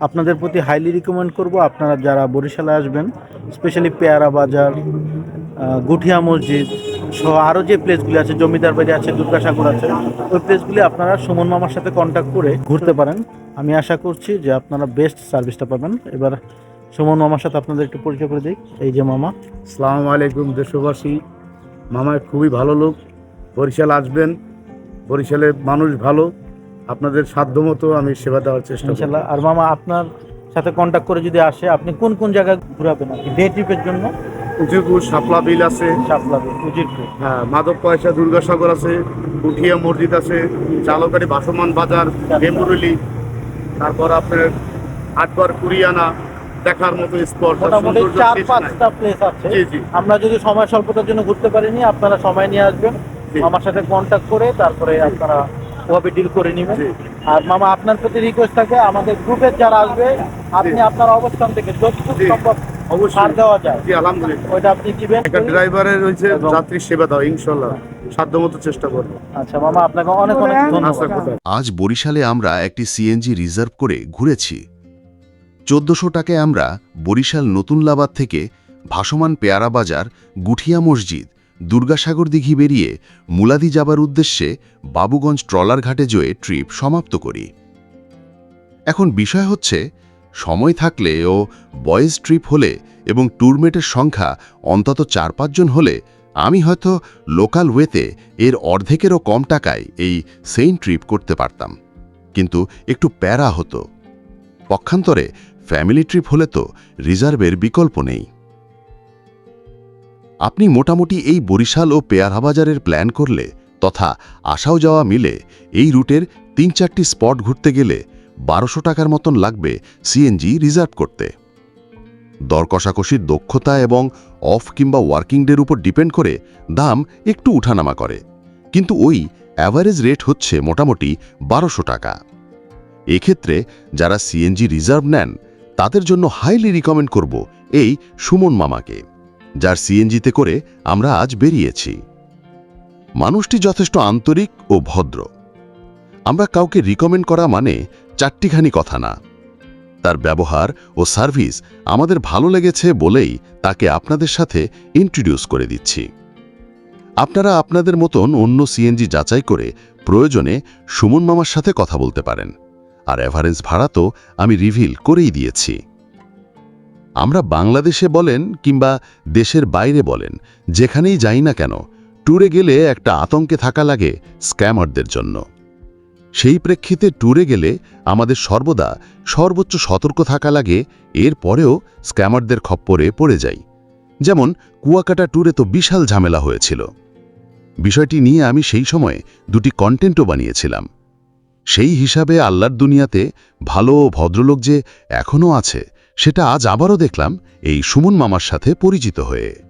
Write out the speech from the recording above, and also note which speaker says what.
Speaker 1: আপনাদের প্রতি highly recommend করব আপনারা যারা বরিশালে আসবেন স্পেশালি পেয়ারা বাজার গুঠিয়া মসজিদ সহ আরও যে প্লেসগুলি আছে, জমিদার বাড়ি আছে, দুর্গাসাগর আছে, ওই প্লেসগুলি আপনারা সুমন মামার সাথে কন্ট্যাক্ট করে ঘুরতে পারেন। আমি আশা করছি যে আপনারা বেস্ট সার্ভিসটা পাবেন। এবার সুমন মামার সাথে আপনাদের একটু পরিচয় করে দিই। এই যে মামা।
Speaker 2: সালাম আলাইকুম দেশবাসী। মামা, খুবই ভালো লোক। বরিশাল আসবেন। বরিশালের মানুষ ভালো। আপনাদের সাধ্যমতো আমি সেবা দেওয়ার চেষ্টা করব।
Speaker 1: ইনশাল্লাহ আর মামা আপনার সাথে কন্ট্যাক্ট করে যদি আসে আপনি কোন কোন জায়গায় ঘুরাবেন আর কি? ডে ট্রিপের জন্য?
Speaker 2: উঁচুপুর শাপলা বিল আছে।
Speaker 1: শাপলাবে উজিরপুর।
Speaker 2: হ্যাঁ মাধব পয়সা দুর্গাসাগর আছে উঠিয়া মসজিদ আছে চালকারি বাসমান বাজার ডেমুরুলি তারপর আপনার আটবার কুরিয়ানা দেখার মতো স্পট
Speaker 1: মোটামুটি চার পাঁচটা প্লেস আছে। আমরা যদি সময় স্বল্পতার জন্য ঘুরতে পারিনি আপনারা সময় নিয়ে আসবেন। আমার সাথে কন্ট্যাক্ট করে তারপরে আপনারা ওভাবে ডিল করে নেবেন। আর মামা আপনার প্রতি রিকোয়েস্ট থাকে আমাদের গ্রুপের যারা আসবে আপনি আপনার অবস্থান থেকে যতটুকু সম্ভব
Speaker 2: অবশ্যই।
Speaker 1: দেওয়া যায়
Speaker 2: জি আলহামদুলিল্লাহ।
Speaker 1: ওইটা আপনি দিবেন।
Speaker 2: একটা ড্রাইভারের হয়েছে যাত্রী সেবা দাও ইনশাল্লাহ সাধ্যমতো চেষ্টা করব।
Speaker 1: আচ্ছা মামা আপনাকে অনেক অনেক ধন্যবাদ।
Speaker 3: আজ বরিশালে আমরা একটি সিএনজি রিজার্ভ করে ঘুরেছি। চোদ্দশো টাকায় আমরা বরিশাল নতুন নতুনলাবাদ থেকে ভাসমান পেয়ারা বাজার গুঠিয়া মসজিদ দুর্গাসাগর দিঘি বেরিয়ে মুলাদি যাবার উদ্দেশ্যে বাবুগঞ্জ ট্রলার ঘাটে জয়ে ট্রিপ সমাপ্ত করি। এখন বিষয় হচ্ছে, সময় থাকলে ও বয়েজ ট্রিপ হলে এবং ট্যুরমেটের সংখ্যা অন্তত চার পাঁচজন হলে আমি হয়তো লোকাল ওয়েতে এর অর্ধেকেরও কম টাকায় এই সেইন ট্রিপ করতে পারতাম। কিন্তু একটু প্যারা হতো। পক্ষান্তরে ফ্যামিলি ট্রিপ হলে তো রিজার্ভের বিকল্প নেই। আপনি মোটামুটি এই বরিশাল ও পেয়ারহাবাজারের প্ল্যান করলে তথা আসাও যাওয়া মিলে এই রুটের তিন চারটি স্পট ঘুরতে গেলে বারোশো টাকার মতন লাগবে সিএনজি রিজার্ভ করতে। দর কষাকষির দক্ষতা এবং অফ কিংবা ওয়ার্কিং ডের উপর ডিপেন্ড করে দাম একটু উঠানামা করে। কিন্তু ওই অ্যাভারেজ রেট হচ্ছে মোটামুটি বারোশো টাকা। এক্ষেত্রে যারা সিএনজি রিজার্ভ নেন, তাদের জন্য হাইলি রিকমেন্ড করব এই সুমন মামাকে। যার সিএনজিতে করে আমরা আজ বেরিয়েছি। মানুষটি যথেষ্ট আন্তরিক ও ভদ্র। আমরা কাউকে রিকমেন্ড করা মানে চারটিখানি কথা না। তার ব্যবহার ও সার্ভিস আমাদের ভালো লেগেছে বলেই তাকে আপনাদের সাথে ইন্ট্রোডিউস করে দিচ্ছি। আপনারা আপনাদের মতন অন্য সিএনজি যাচাই করে প্রয়োজনে সুমন মামার সাথে কথা বলতে পারেন। আর এভারেন্স ভাড়া তো আমি রিভিল করেই দিয়েছি। আমরা বাংলাদেশে বলেন কিংবা দেশের বাইরে বলেন, যেখানেই যাই না কেন, ট্যুরে গেলে একটা আতঙ্কে থাকা লাগে স্ক্যামারদের জন্য। সেই প্রেক্ষিতে ট্যুরে গেলে আমাদের সর্বদা সর্বোচ্চ সতর্ক থাকা লাগে, এর পরেও স্ক্যামারদের খপ্পরে পড়ে যাই। যেমন, কুয়াকাটা ট্যুরে তো বিশাল ঝামেলা হয়েছিল। বিষয়টি নিয়ে আমি সেই সময়ে দুটি কন্টেন্টও বানিয়েছিলাম। সেই হিসাবে আল্লাহর দুনিয়াতে ভালো ভদ্রলোক যে এখনও আছে সেটা আজ আবারও দেখলাম এই সুমন মামার সাথে পরিচিত হয়ে।